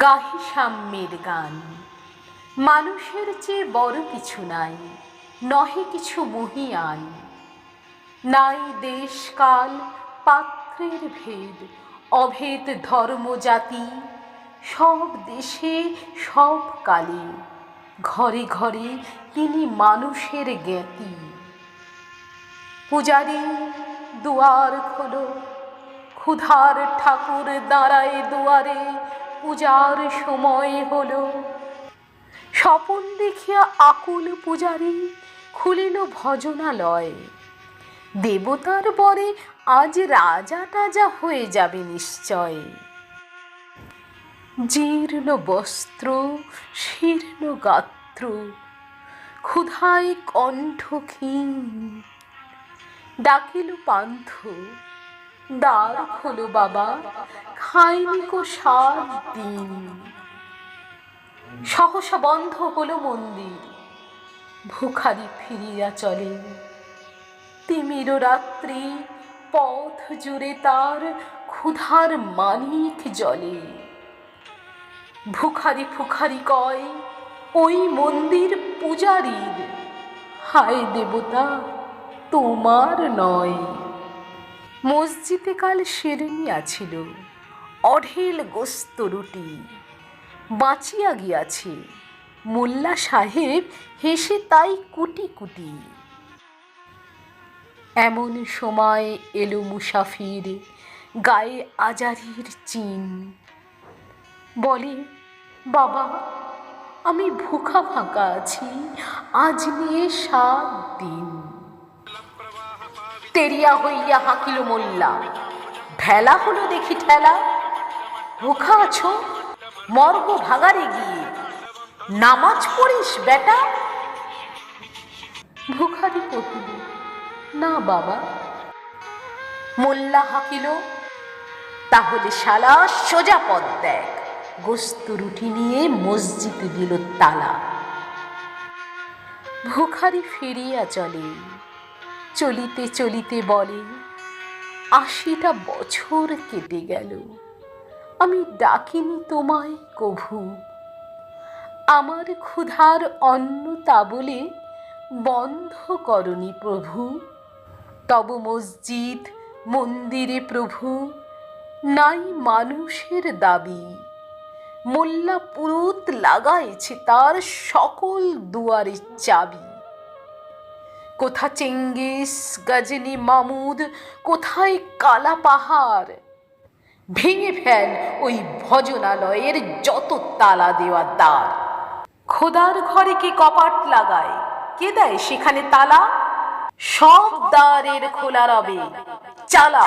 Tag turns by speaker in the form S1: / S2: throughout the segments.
S1: গাহি সাম্যের গান। মানুষের চেয়ে বড় কিছু নাই, নহে কিছু মহিয়ান। নাই দেশ কাল, পাত্রের ভেদ, অভেদ ধর্ম জাতি। সব দেশে, সব কালে, ঘরে ঘরে তিনি মানুষের জ্ঞাতি। পূজারি দুয়ার খোলো, ক্ষুধার ঠাকুর দাঁড়ায় দুয়ারে পূজার সময় হলো। স্বপন দেখিয়া আকুল পূজারি খুলিল ভজনালয়। দেবতার পরে আজ রাজা টাজা হয়ে যাবে নিশ্চয়। জীর্ণ বস্ত্র, শীর্ণ গাত্র, ক্ষুধায় কণ্ঠ ক্ষীণ। ডাকিল পান্থ দ্বার খোলো বাবা খাইনি কো সাত দিন। সহসা বন্ধ হলো মন্দির, ভুখারি ফিরিয়া চলে। তিমির রাত্রি পথ জুড়ে তার ক্ষুধার মানিক জলে। ভুখারি ফুখারি কয়, ওই মন্দির পূজারীর, হায় দেবতা, তোমার নয়। মসজিদে কাল শেরনি আছিল। অঢেল গোস্ত রুটি। বাঁচিয়া গিয়াছে। মোল্লা সাহেব হেসে তাই কুটি কুটি। এমন সময় এলো মুসাফির গায়ে আজারির চিন। বলে, বাবা, আমি ভুখা ফাঁকা আছি। আজ নিয়ে সাত দিন। তেরিয়া হইয়া হাঁকিল মোল্লা। ভেলা হলো দেখি ঠেলা। ভুখা আছো? মর্গ ভাগারে গিয়ে। নামাজ পড়িস, বেটা। ভুখারি কহিল, না, বাবা। মোল্লা হাঁকিল, তাহলে শালা সোজা পথ দেখ। গোস্ত রুটি নিয়ে মসজিদ দিল তালা। ভুখারি ফিরিয়া চলে। চলিতে চলিতে বলে, আশিটা বছর কেটে গেল। আমি ডাকিনি তোমায় কভু। আমার ক্ষুধার অন্ন তা বলে বন্ধ করনি প্রভু। তব মসজিদ, মন্দিরে প্রভু, নাই মানুষের দাবি। মোল্লা পুরুত লাগাইছে তার সকল দুয়ারের চাবি। কোথা চেঙ্গিস, গজনী মামুদ, কোথায় কালা পাহাড়? ভেঙে ফেল ওই ভজনালয়ের যত তালা দেওয়া দ্বার। খোদার ঘরে কে কপাট লাগায়? কে দেয় সেখানে তালা? সব দ্বারের খোলা রবে, চালা,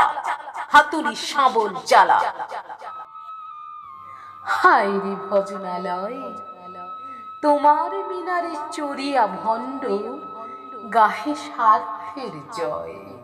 S1: হাতুড়ি শাবল জ্বালা। হায় রে ভজনালয়, তোমার মিনারে চড়িয়া ভণ্ড গাহে স্বার্থের জয়